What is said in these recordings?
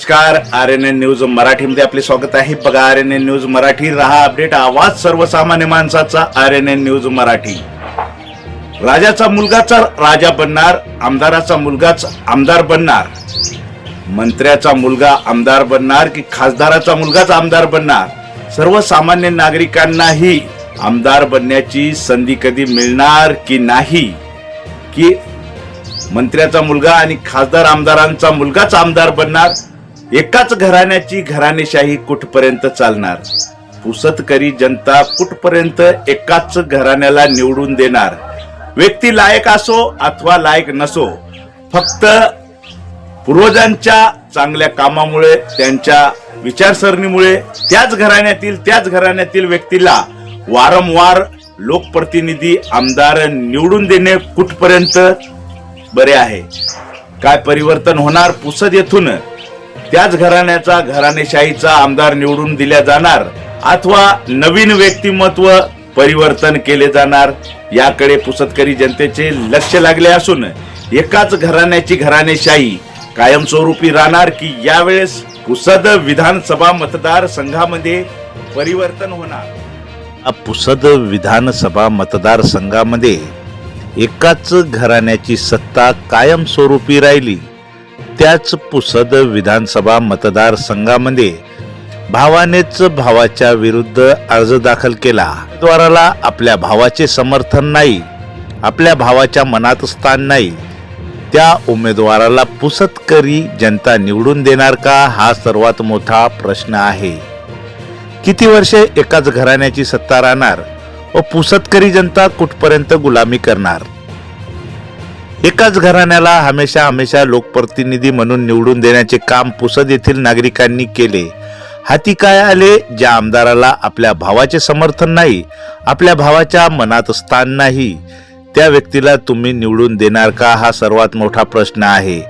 नमस्कार R N N news मराठीमध्ये आपले स्वागत आहे. बघा R N N news Marathi रहा अपडेट आवाज सर्वसामान्य माणसाचा R N N news Marathi. राजाचा मुलगाचा राजा बनणार आमदाराचा मुलगाच आमदार बनणार. मंत्र्याचा मुलगा आमदार बनणार की खासदाराचा मुलगाच आमदार बनणार? सर्वसामान्य नागरिकांनाही आमदार बनण्याची संधी कधी मिळणार की नाही? की मंत्र्याचा मुलगा आणि खासदार आमदारांचा मुलगाच आमदार बनणार? एकाच घराण्याची घराणेशाही कुठपर्यंत चालणार? पुसतकरी जनता कुठपर्यंत एकाच घराण्याला निवडून देणार? व्यक्ती लायक असो अथवा लायक नसो फक्त पूर्वजांच्या चांगल्या कामामुळे त्यांच्या विचारसरणीमुळे त्याच घराण्यातील त्याच घराण्यातील व्यक्तीला वारंवार लोकप्रतिनिधी आमदार निवडून देणे कुठपर्यंत बरे आहे? काय परिवर्तन होणार पुसद येथून? त्याच घराण्याचा घराणेशाहीचा आमदार निवडून दिल्या जाणार अथवा नवीन व्यक्तिमत्व परिवर्तन केले जाणार याकडे पुसतकरी जनतेचे लक्ष लागले असून एकाच घराण्याची घराणेशाही कायमस्वरूपी राहणार की यावेळेस पुसद विधानसभा मतदार संघामध्ये परिवर्तन होणार? पुसद विधानसभा मतदारसंघामध्ये एकाच घराण्याची सत्ता कायमस्वरूपी राहिली. त्याच पुसद विधानसभा मतदारसंघामध्ये भावानेच भावाच्या विरुद्ध अर्ज दाखल केला. उमेदवाराला आपल्या भावाचे समर्थन नाही आपल्या भावाच्या मनात स्थान नाही. त्या उमेदवाराला पुसतकरी जनता निवडून देणार का हा सर्वात मोठा प्रश्न आहे. किती वर्षे एकाच घराण्याची सत्ता राहणार व पुसतकरी जनता कुठपर्यंत गुलामी करणार? एकाच घराण्याला हमेशा हमेशा लोकप्रतिनिधी म्हणून निवडून देण्याचे काम पुसद येथील नागरिकांनी केले. हाती काय आले? ज्या आमदाराला आपल्या भावाचे समर्थन नाही आपल्या भावाच्या मनात स्थान नाही. त्या व्यक्तीला तुम्ही निवडून देणार का? हा सर्वात मोठा प्रश्न आहे.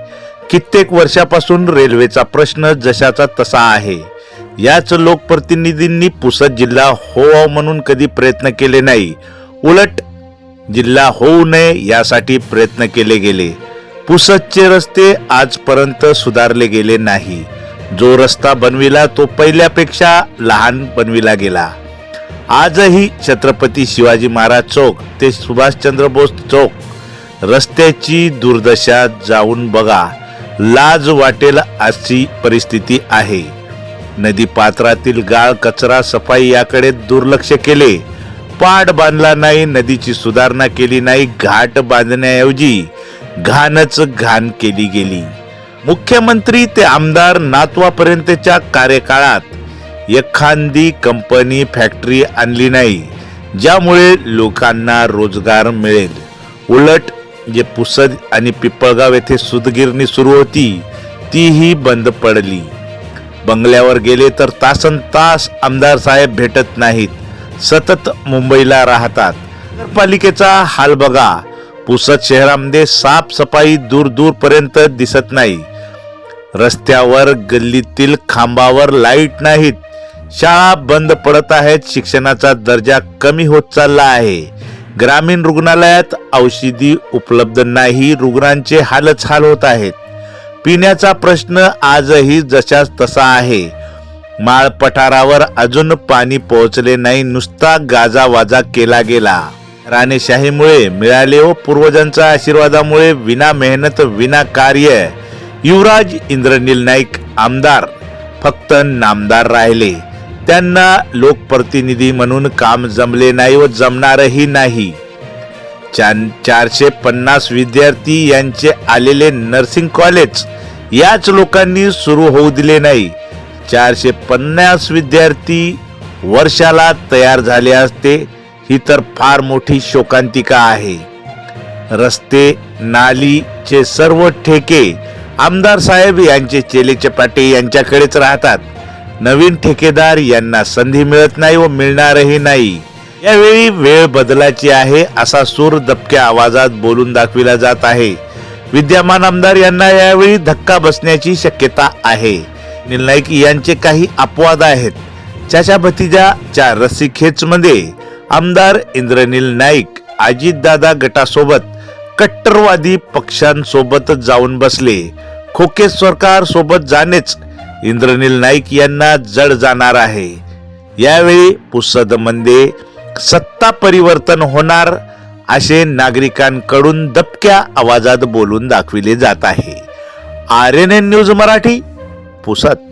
कित्येक वर्षापासून रेल्वेचा प्रश्न जशाचा तसा आहे. याच लोकप्रतिनिधींनी पुसद जिल्हा हो, हो म्हणून कधी प्रयत्न केले नाही. उलट जिल्हा होऊ नये यासाठी प्रयत्न केले गेले. पुसदचे रस्ते आजपर्यंत सुधारले गेले नाही. जो रस्ता बनविला तो पहिल्यापेक्षा लहान बनविला गेला. आजही छत्रपती शिवाजी महाराज चौक ते सुभाषचंद्र बोस चौक रस्त्याची दुर्दशा जाऊन बघा. लाज वाटेल अशी परिस्थिती आहे. नदी पात्रातील गाळ कचरा सफाई याकडे दुर्लक्ष केले. पाड बांधला नाही नदीची सुधारणा केली नाही घाट बांधण्याऐवजी घाणच घाण केली गेली. मुख्यमंत्री ते आमदार नातवापर्यंतच्या कार्यकाळात एखादी कंपनी फॅक्टरी आणली नाही ज्यामुळे लोकांना रोजगार मिळेल. उलट जे पुसद आणि पिपळगाव येथे सुदगिरणी सुरू होती तीही बंद पडली. बंगल्यावर गेले तर तासन तास आमदार साहेब भेटत नाहीत. सतत मुंबईला राहतात. नगरपालिकेचा हाल बघा. पुसद शहरामध्ये साफसफाई दूर दूर पर्यंत दिसत नाही. रस्त्यावर गल्लीतील खांबावर लाइट नाहीत. शाळा बंद पडत आहेत. शिक्षणाचा दर्जा कमी होत चालला आहे. ग्रामीण रुग्णालयात औषधी उपलब्ध नाही. रुग्णांचे हालच हाल होत आहेत. पिण्याचा प्रश्न आजही जशाच तसा आहे. माळ पठारावर अजून पाणी पोहोचले नाही नुसता गाजावाजा केला गेला. राणेशाहीमुळे मिळाले व पूर्वजांच्या आशीर्वादामुळे विना मेहनत विना कार्य. युवराज इंद्रनील नाईक आमदार फक्त नामदार राहिले. त्यांना लोकप्रतिनिधी म्हणून काम जमले नाही व जमणारही नाही. चारशे पन्नास विद्यार्थी यांचे आलेले नर्सिंग कॉलेज याच लोकांनी सुरू होऊ दिले नाही. चारशे पन्नास विद्यार्थी वर्षाला तयार झाले असते ही तर फार मोठी शोकांतिका आहे. रस्ते नालीचे सर्व ठेके आमदार साहेब यांचे चेले चपाटे यांच्याकडेच राहतात. नवीन ठेकेदार यांना संधी मिळत नाही व मिळणारही नाही. यावेळी वेळ बदलाची आहे असा सूर दबक्या आवाजात बोलून दाखविला जात आहे. विद्यमान आमदार यांना यावेळी धक्का बसण्याची शक्यता आहे. निल नाईक यांचे काही अपवाद आहेत. चाचा भतीजाच्या रस्सीखेचमध्ये आमदार इंद्रनील नाईक अजितदादा गटासोबत कट्टरवादी पक्षांसोबत जाऊन बसले. खोके सरकार सोबत जाणेच इंद्रनील नाईक यांना जड जाणार आहे. यावेळी पुसदमध्ये सत्ता परिवर्तन होणार असे नागरिकांकडून दबक्या आवाजात बोलून दाखविले जात आहे. R N N news Marathi Pusad